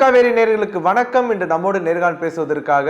காவேரி நேர்களுக்கு வணக்கம். இன்று நம்மோடு நேர்காணல் பேசுவதற்காக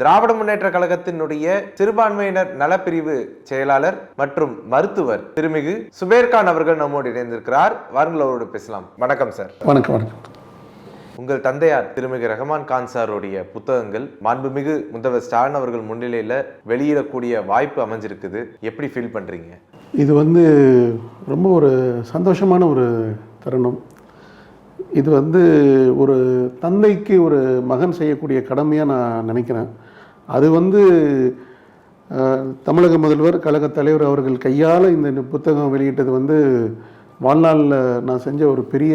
திராவிட முன்னேற்ற கழகத்தினுடைய சிறுபான்மையினர் நலப்பிரிவு செயலாளர் மற்றும் மருத்துவர் திருமிகு சுபேர்கான் அவர்கள் நம்மோடு இணைந்திருக்கிறார். வாருங்கள் அவரோடு பேசலாம். வணக்கம் சார். வணக்கம் வணக்கம். உங்கள் தந்தையார் திருமிகு ரஹமான் கான் சாருடைய புத்தகங்கள் மாண்புமிகு முதல்வர் ஸ்டாலின் அவர்கள் முன்னிலையில வெளியிடக்கூடிய வாய்ப்பு அமைஞ்சிருக்குது. எப்படி ஃபீல் பண்றீங்க? இது வந்து ரொம்ப ஒரு சந்தோஷமான ஒரு தருணம். இது வந்து ஒரு தந்தைக்கு ஒரு மகன் செய்யக்கூடிய கடமையாக நான் நினைக்கிறேன். அது வந்து தமிழக முதல்வர் கழக தலைவர் அவர்கள் கையால் இந்த புத்தகம் வெளியிட்டது வந்து வாழ்நாளில் நான் செஞ்ச ஒரு பெரிய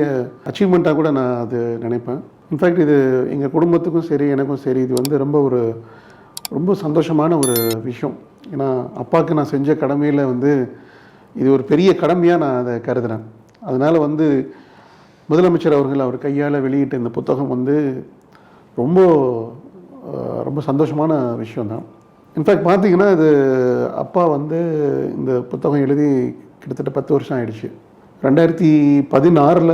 அச்சீவ்மெண்ட்டாக கூட நான் அது நினைப்பேன். இன்ஃபேக்ட் இது எங்கள் குடும்பத்துக்கும் சரி எனக்கும் சரி இது வந்து ரொம்ப ஒரு ரொம்ப சந்தோஷமான ஒரு விஷயம். ஏன்னா அப்பாவுக்கு நான் செஞ்ச கடமையில் வந்து இது ஒரு பெரிய கடமையாக நான் அதை கருதுகிறேன் அதனால் வந்து முதலமைச்சர் அவர்கள் அவர் கையால் வெளியிட்ட இந்த புத்தகம் வந்து ரொம்ப ரொம்ப சந்தோஷமான விஷயந்தான் இன்ஃபேக்ட் பார்த்தீங்கன்னா இது அப்பா வந்து இந்த புத்தகம் எழுதி கிட்டத்தட்ட பத்து வருஷம் ஆயிடுச்சு. ரெண்டாயிரத்தி பதினாறில்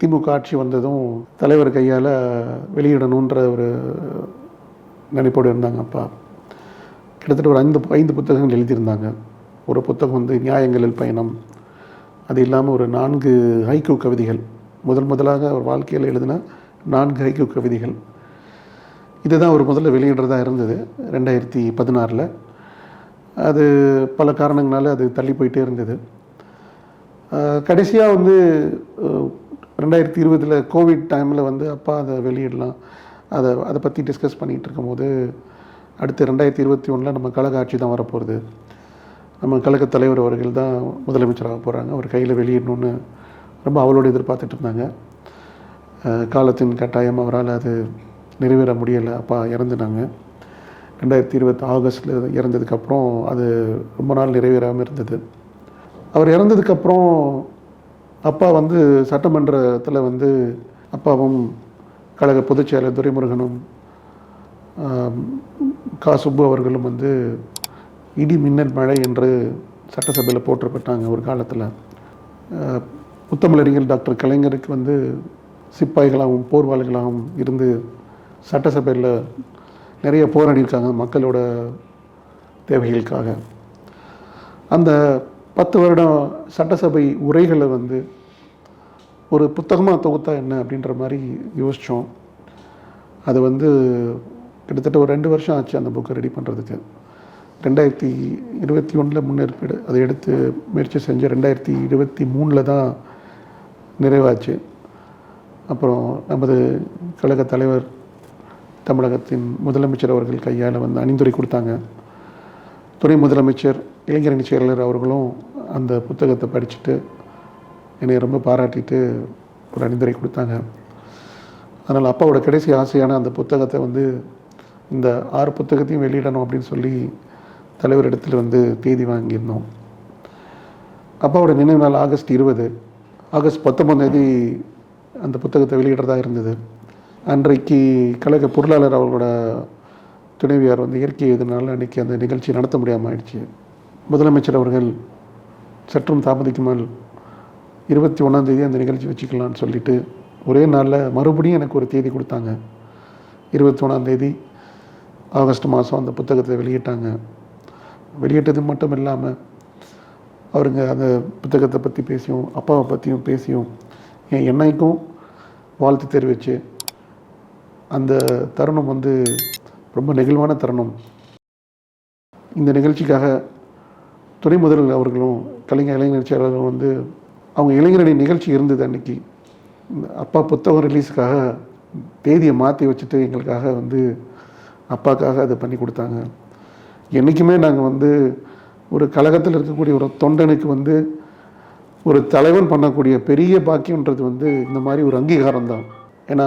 திமுக ஆட்சி வந்ததும் தலைவர் கையால் வெளியிடணுன்ற ஒரு நினைப்போடு இருந்தாங்க அப்பா. கிட்டத்தட்ட ஒரு ஐந்து ஐந்து புத்தகங்கள் எழுதியிருந்தாங்க. ஒரு புத்தகம் வந்து நியாயங்களில் பயணம் அது இல்லாமல் ஒரு நான்கு ஹைக்கூ கவிதைகள். முதல் முதலாக அவர் வாழ்க்கையில் எழுதின நான்கு ஐக்கிய கவிதைகள் இதுதான் அவர் முதல்ல வெளியிடுறதா இருந்தது ரெண்டாயிரத்தி பதினாறில். அது பல காரணங்களால் அது தள்ளி போயிட்டே இருந்தது. கடைசியாக வந்து ரெண்டாயிரத்தி இருபதில் கோவிட் டைமில் வந்து அப்பா அதை வெளியிடலாம். அதை அதை பற்றி டிஸ்கஸ் பண்ணிகிட்டு இருக்கும்போது அடுத்து ரெண்டாயிரத்தி இருபத்தி ஒன்றில் நம்ம கழக ஆட்சி தான் வரப்போகுது. நம்ம கழக தலைவர் அவர்கள் தான் முதலமைச்சராக போகிறாங்க அவர் கையில் வெளியிடணும்னு ரொம்ப அவளோடு எதிர்பார்த்துட்டு இருந்தாங்க. காலத்தின் கட்டாயம் அவரால் அது நிறைவேற முடியலை. அப்பா இறந்துனாங்க ரெண்டாயிரத்தி இருபத்தி ஆகஸ்டில் இறந்ததுக்கப்புறம் அது ரொம்ப நாள் நிறைவேறாமல் இருந்தது. அவர் இறந்ததுக்கப்புறம் அப்பா வந்து சட்டமன்றத்தில் வந்து அப்பாவும் கழக பொதுச்செயலர் துரைமுருகனும் கா. சுப்பு அவர்களும் வந்து இடி மின்னல் மழை என்று சட்டசபையில் போற்றப்பட்டாங்க ஒரு காலத்தில். முத்தமிழறிஞர் டாக்டர் கலைஞருக்கு வந்து சிப்பாய்களாகவும் போர்வாளிகளாகவும் இருந்து சட்டசபையில் நிறைய போராடியிருக்காங்க மக்களோட தேவைகளுக்காக. அந்த பத்து வருடம் சட்டசபை உரைகளை வந்து ஒரு புத்தகமாக தொகுத்தா என்ன அப்படின்ற மாதிரி யோசித்தோம் அது வந்து கிட்டத்தட்ட ஒரு ரெண்டு வருஷம் ஆச்சு அந்த புக்கை ரெடி பண்ணுறதுக்கு ரெண்டாயிரத்தி இருபத்தி ஒன்றில் முன்னேற்பாடு அதை எடுத்து முயற்சி செஞ்சு ரெண்டாயிரத்தி இருபத்தி மூணில் தான் நிறைவாச்சு. அப்புறம் நமது கழக தலைவர் தமிழகத்தின் முதலமைச்சர் அவர்கள் கையால் வந்து அணிந்துரை கொடுத்தாங்க. துணை முதலமைச்சர் இளைஞரணி செயலாளர் அவர்களும் அந்த புத்தகத்தை படிச்சுட்டு என்னை ரொம்ப பாராட்டிட்டு ஒரு அணிந்துரை கொடுத்தாங்க. அதனால் அப்பாவோட கடைசி ஆசையான அந்த புத்தகத்தை வந்து இந்த ஆறு புத்தகத்தையும் வெளியிடணும் அப்படின்னு சொல்லி தலைவரிடத்தில் வந்து தேதி வாங்கியிருந்தோம். அப்பாவோட நினைவு நாள் ஆகஸ்ட் இருபது. ஆகஸ்ட் பத்தொன்பதாம் தேதி அந்த புத்தகத்தை வெளியிடுறதாக இருந்தது. அன்றைக்கு கழக பொருளாளர் அவர்களோட துணைவியார் வந்து இயற்கை இதனால் அன்றைக்கி அந்த நிகழ்ச்சி நடத்த முடியாமல் ஆயிடுச்சு. முதலமைச்சர் அவர்கள் சற்றும் தாமதிக்காமல் இருபத்தி ஒன்றாந்தேதி அந்த நிகழ்ச்சி வச்சுக்கலான்னு சொல்லிட்டு ஒரே நாளில் மறுபடியும் எனக்கு ஒரு தேதி கொடுத்தாங்க. இருபத்தி ஒன்றாந்தேதி ஆகஸ்ட் மாதம் அந்த புத்தகத்தை வெளியிட்டாங்க. வெளியிட்டது மட்டும் இல்லாமல் அவருங்க அந்த புத்தகத்தை பற்றி பேசியும் அப்பாவை பற்றியும் பேசியும் என் என்னைக்கும் வாழ்த்து தெரிவித்து அந்த தருணம் வந்து ரொம்ப நெகிழ்வான தருணம். இந்த நிகழ்ச்சிக்காக துணை முதல்வர் அவர்களும் கலைஞர் இளைஞர் செயலாளரும் வந்து அவங்க இளைஞரணி நிகழ்ச்சி இருந்தது அன்னைக்கு. அப்பா புத்தகம் ரிலீஸுக்காக தேதியை மாற்றி வச்சுட்டு எங்களுக்காக வந்து அப்பாக்காக அதை பண்ணி கொடுத்தாங்க. என்றைக்குமே நாங்கள் வந்து ஒரு கழகத்தில் இருக்கக்கூடிய ஒரு தொண்டனுக்கு வந்து ஒரு தலைவன் பண்ணக்கூடிய பெரிய பாக்கியன்றது வந்து இந்த மாதிரி ஒரு அங்கீகாரம் தான் ஏன்னா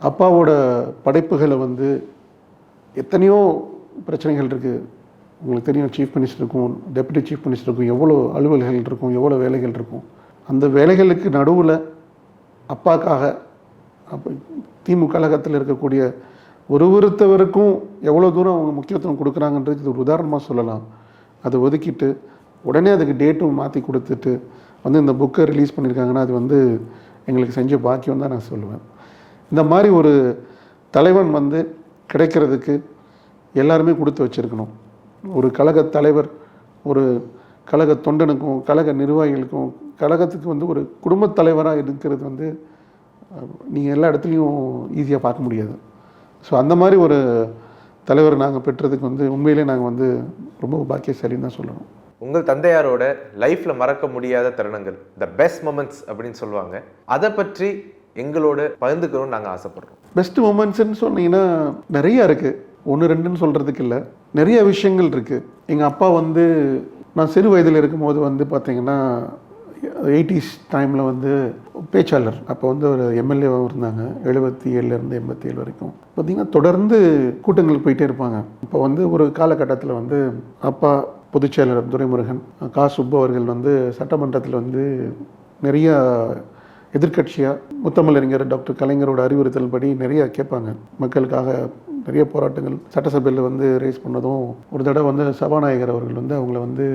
அப்பாவோட படைப்புகளை வந்து எத்தனையோ பிரச்சனைகள் இருக்குது உங்களுக்கு தெரியும் சீஃப் மினிஸ்டருக்கும் டெப்யூட்டி சீஃப் மினிஸ்டருக்கும் எவ்வளோ அலுவல்கள் இருக்கும் எவ்வளோ வேலைகள் இருக்கும். அந்த வேலைகளுக்கு நடுவில் அப்பாக்காக அப்போ திமுக கழகத்தில் இருக்கக்கூடிய ஒரு ஒருத்தவருக்கும் எவ்வளோ தூரம் அவங்க முக்கியத்துவம் கொடுக்குறாங்கன்றது ஒரு உதாரணமாக சொல்லலாம். அதை ஒதுக்கிட்டு உடனே அதுக்கு டேட்டும் மாற்றி கொடுத்துட்டு வந்து இந்த புக்கை ரிலீஸ் பண்ணியிருக்காங்கன்னா அது வந்து எங்களுக்கு செஞ்ச பாக்கியம் தான் நான் சொல்லுவேன். இந்த மாதிரி ஒரு தலைவன் வந்து கிடைக்கிறதுக்கு எல்லாருமே கொடுத்து வச்சிருக்கணும். ஒரு கழக தலைவர் ஒரு கழக தொண்டனுக்கும் கழக நிர்வாகிகளுக்கும் கழகத்துக்கு வந்து ஒரு குடும்பத் தலைவராக இருக்கிறது வந்து நீங்கள் எல்லா இடத்துலையும் ஈஸியாக பார்க்க முடியாது. ஸோ அந்த மாதிரி ஒரு தலைவர் நாங்கள் பெற்றதுக்கு வந்து உண்மையிலே நாங்கள் வந்து ரொம்ப பாக்கியசாலின்னு தான் சொல்லணும். உங்கள் தந்தையாரோட லைஃப்ல மறக்க முடியாத தருணங்கள் த பெஸ்ட் மொமெண்ட்ஸ் அப்படின்னு சொல்லுவாங்க. அதை பற்றி எங்களோட பகிர்ந்துக்கணும்னு நாங்கள் ஆசைப்படுறோம். பெஸ்ட் மூமெண்ட்ஸ்னு சொன்னீங்கன்னா நிறைய இருக்குது ஒன்று ரெண்டுன்னு சொல்கிறதுக்கு இல்லை. நிறைய விஷயங்கள் இருக்குது எங்கள் அப்பா வந்து நான் சிறு வயதில் இருக்கும்போது வந்து பார்த்தீங்கன்னா எயிட்டிஸ் டைமில் வந்து பேச்சாளர். அப்போ வந்து ஒரு எம்எல்ஏவாகவும் இருந்தாங்க. எழுபத்தி ஏழுலேருந்து எண்பத்தி ஏழு வரைக்கும். பார்த்திங்கன்னா தொடர்ந்து கூட்டங்களுக்கு போயிட்டே இருப்பாங்க. இப்போ வந்து ஒரு காலகட்டத்தில் வந்து அப்பா பொதுச்செயலர் துரைமுருகன் கா சுப்பு அவர்கள் வந்து சட்டமன்றத்தில் வந்து நிறைய எதிர்க்கட்சியாக முத்தமிழறிஞர் டாக்டர் கலைஞரோட அறிவுறுத்தல் படி நிறைய கேட்பாங்க. மக்களுக்காக நிறைய போராட்டங்கள் சட்டசபையில் வந்து ரேஸ் பண்ணதும் ஒரு தடவை வந்து சபாநாயகர் அவர்கள் வந்து அவங்கள வந்து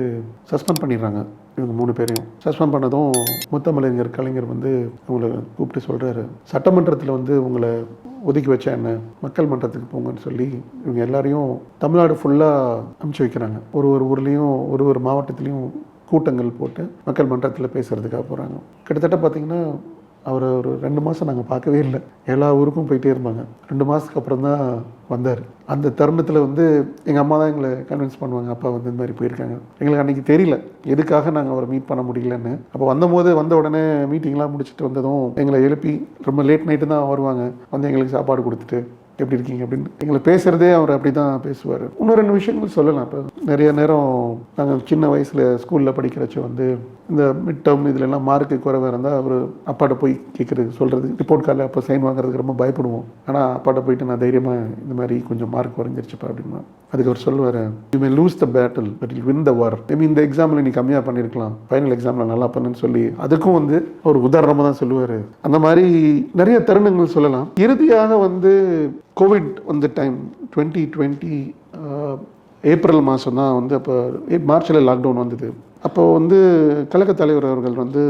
சஸ்பெண்ட் பண்ணிடுறாங்க. இவங்க மூணு பேரையும். சஸ்பெண்ட் பண்ணதும் முத்தமிழறிஞர் கலைஞர் வந்து அவங்கள கூப்பிட்டு சொல்கிறாரு சட்டமன்றத்தில் வந்து உங்களை ஒதுக்கி வச்சா என்ன? மக்கள் மன்றத்துக்கு போங்கன்னு சொல்லி இவங்க எல்லாரையும் தமிழ்நாடு ஃபுல்லாக அனுப்பிச்சி வைக்கிறாங்க. ஒரு ஒரு ஊர்லேயும் ஒரு ஒரு மாவட்டத்துலேயும் கூட்டங்கள் போட்டு மக்கள் மன்றத்தில் பேசுகிறதுக்காக போகிறாங்க கிட்டத்தட்ட பார்த்தீங்கன்னா அவரை ஒரு ரெண்டு மாதம் நாங்கள் பார்க்கவே இல்லை. எல்லா ஊருக்கும் போயிட்டே இருப்பாங்க ரெண்டு மாதத்துக்கு அப்புறம் தான் வந்தார். அந்த தருணத்தில் வந்து எங்கள் அம்மா தான் எங்களை கன்வின்ஸ் பண்ணுவாங்க அப்பா வந்து இந்த மாதிரி போயிருக்காங்க. எங்களுக்கு அன்றைக்கி தெரியல. எதுக்காக நாங்கள் அவரை மீட் பண்ண முடியலன்னு. அப்போ வந்தபோது வந்த உடனே மீட்டிங்லாம் முடிச்சுட்டு வந்ததும் எங்களை எழுப்பி ரொம்ப லேட் நைட்டு தான் வருவாங்க. வந்து எங்களுக்கு சாப்பாடு கொடுத்துட்டு எப்படி இருக்கீங்க அப்படின்னு எங்களை பேசுகிறதே அவர் அப்படி தான் பேசுவார். இன்னும் ரெண்டு விஷயங்கள் சொல்லலாம். இப்போ நிறைய நேரம் நாங்கள் சின்ன வயசில் ஸ்கூலில் படிக்கிறச்ச வந்து இந்த மிட் டேர்ம் இதுலலாம் மார்க்கு குறைவாக இருந்தால் அவர் அப்பாட்ட போய் கேட்குறது சொல்கிறது ரிப்போர்ட் கார்டில் அப்போ சைன் வாங்குறதுக்கு ரொம்ப பயப்படுவோம். ஆனால் அப்பாட்ட போயிட்டு நான் தைரியமாக இந்த மாதிரி கொஞ்சம் மார்க் குறைஞ்சிருச்சுப்பா அப்படின்னா அதுக்கு அவர் சொல்லுவார் you may lose the battle but you win the war maybe இந்த எக்ஸாமில் நீ கம்மியாக பண்ணியிருக்கலாம் ஃபைனல் எக்ஸாமில் நல்லா பண்ணுன்னு சொல்லி அதுக்கும் வந்து ஒரு உதாரணமாக தான் சொல்லுவார். அந்த மாதிரி நிறைய தருணங்கள் சொல்லலாம். இறுதியாக வந்து கோவிட் வந்த டைம் டுவெண்ட்டி டுவெண்ட்டி ஏப்ரல் மாதம் தான் வந்து அப்போ மார்ச்சில் லாக்டவுன் வந்தது. அப்போது வந்து கழக தலைவர் அவர்கள் வந்து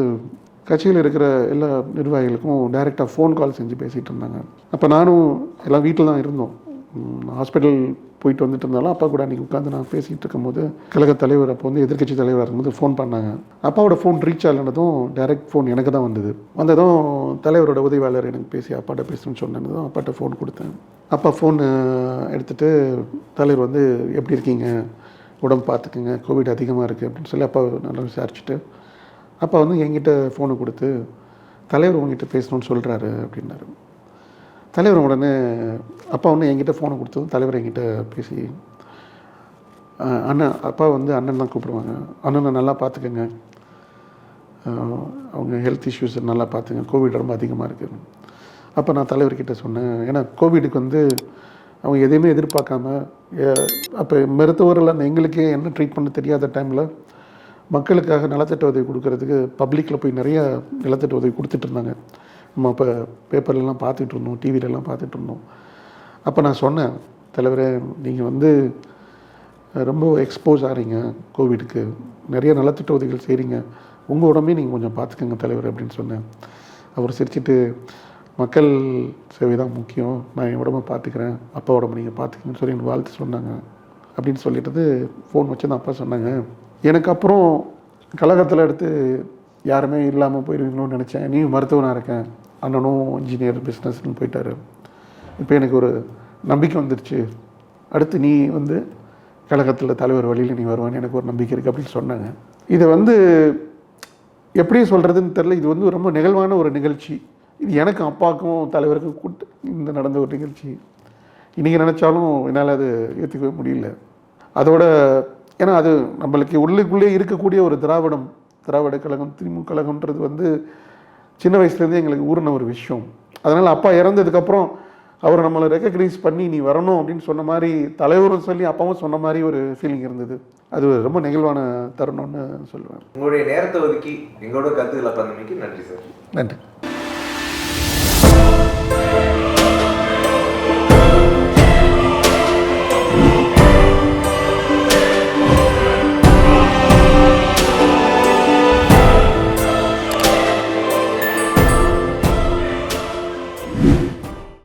கட்சியில் இருக்கிற எல்லா நிர்வாகிகளுக்கும் டைரெக்டாக ஃபோன் கால் செஞ்சு பேசிகிட்டு இருந்தாங்க. அப்போ நானும் எல்லாம் வீட்டில் தான் இருந்தோம். ஹாஸ்பிட்டல் போயிட்டு வந்துட்டு இருந்தாலும் அப்பா கூட அன்றைக்கி உட்காந்து நான் பேசிகிட்டு இருக்கும்போது கழக தலைவர் அப்போ வந்து எதிர்க்கட்சி தலைவராக இருக்கும்போது ஃபோன் பண்ணாங்க. அப்பாவோட ஃபோன் ரீச் ஆகலனதும் டைரக்ட் ஃபோன் எனக்கு தான் வந்தது. வந்ததும் தலைவரோட உதவியாளர் எனக்கு பேசி அப்பாட்ட பேசணும்னு சொன்னதும் அப்பாட்ட ஃபோன் கொடுத்தேன். அப்பா ஃபோன் எடுத்துகிட்டு தலைவர் வந்து எப்படி இருக்கீங்க? உடம்பு பார்த்துக்குங்க. கோவிட் அதிகமாக இருக்குது அப்படின்னு சொல்லி அப்பா நல்லா விசாரிச்சுட்டு அப்பா வந்து என்கிட்ட ஃபோனை கொடுத்து தலைவர் உங்ககிட்ட பேசணும்னு சொல்கிறாரு அப்படின்னாரு. தலைவர் உடனே அப்பா ஒன்று என்கிட்ட ஃபோனை கொடுத்ததும் தலைவர் என்கிட்ட பேசி அண்ணன் அப்பா வந்து அண்ணன் தான் கூப்பிடுவாங்க. அண்ணனை நல்லா பார்த்துக்கங்க. அவங்க ஹெல்த் இஷ்யூஸ் நல்லா பார்த்துங்க. கோவிட் ரொம்ப அதிகமாக இருக்குது அப்போ நான் தலைவர்கிட்ட சொன்னேன். ஏன்னா கோவிடுக்கு வந்து அவங்க எதையுமே எதிர்பார்க்காம அப்போ மருத்துவர்கள் எங்களுக்கே என்ன ட்ரீட் பண்ண தெரியாத டைமில் மக்களுக்காக நலத்திட்ட உதவி கொடுக்கறதுக்கு பப்ளிக்கில் போய் நிறையா நலத்திட்ட உதவி கொடுத்துட்டு இருந்தாங்க. நம்ம அப்போ பேப்பர்லலாம் பார்த்துட்டு இருந்தோம் டிவிலலாம் பார்த்துட்டு இருந்தோம் அப்போ நான் சொன்னேன் தலைவரே நீங்கள் வந்து ரொம்ப எக்ஸ்போஸ் ஆகிறீங்க கோவிடுக்கு நிறைய நலத்திட்ட உதவிகள் செய்கிறீங்க உங்கள் உடம்பே நீங்கள் கொஞ்சம் பார்த்துக்கங்க தலைவர் அப்படின்னு சொன்னேன். அவர் சிரிச்சிட்டு மக்கள் சேவை தான் முக்கியம். நான் என் உடம்ப பார்த்துக்கிறேன். அப்பா உடம்பு நீங்கள் பார்த்துக்கங்கன்னு சொல்லி எனக்கு வாழ்த்து சொன்னாங்க அப்படின்னு சொல்லிட்டு ஃபோன் வச்சு தான் அப்பா சொன்னாங்க. எனக்கு அப்புறம் கழகத்தில் எடுத்து யாருமே இல்லாமல் போயிருக்கணும்னு நினச்சேன். நீ மருத்துவனாக இருக்கேன் அண்ணனும் இன்ஜினியர் பிஸ்னஸ்னு போயிட்டாரு. இப்போ எனக்கு ஒரு நம்பிக்கை வந்துருச்சு. அடுத்து நீ வந்து கழகத்தில் தலைவர் வழியில் நீ வருவான்னு எனக்கு ஒரு நம்பிக்கை இருக்குது அப்படின்னு சொன்னாங்க. இதை வந்து எப்படி சொல்கிறதுன்னு தெரில இது வந்து ரொம்ப நிகழ்வான ஒரு நிகழ்ச்சி. இது எனக்கு அப்பாவுக்கும் தலைவருக்கும் கூட்டு இந்த நடந்த ஒரு நிகழ்ச்சி. இன்றைக்கி நினச்சாலும் என்னால் அது ஏற்றுக்கவே முடியல. அதோட ஏன்னா அது நம்மளுக்கு உள்ளுக்குள்ளே இருக்கக்கூடிய ஒரு திராவிடம். திராவிட கழகம் திமுக கழகம்ன்றது வந்து சின்ன வயசுலேருந்தே எங்களுக்கு ஊறின ஒரு விஷயம். அதனால் அப்பா இறந்ததுக்கப்புறம் அவர் நம்மளை ரெக்கக்னைஸ் பண்ணி நீ வரணும் அப்படின்னு சொன்ன மாதிரி தலைவரும் சொல்லி அப்பாவும் சொன்ன மாதிரி ஒரு ஃபீலிங் இருந்தது. அது ரொம்ப நெகிழ்வான தருணம்னு சொல்லுவேன். உங்களுடைய நேரத்தை ஒதுக்கி எங்களோட கருத்துக்களை பந்தமைக்கு நன்றி சார். நன்றி.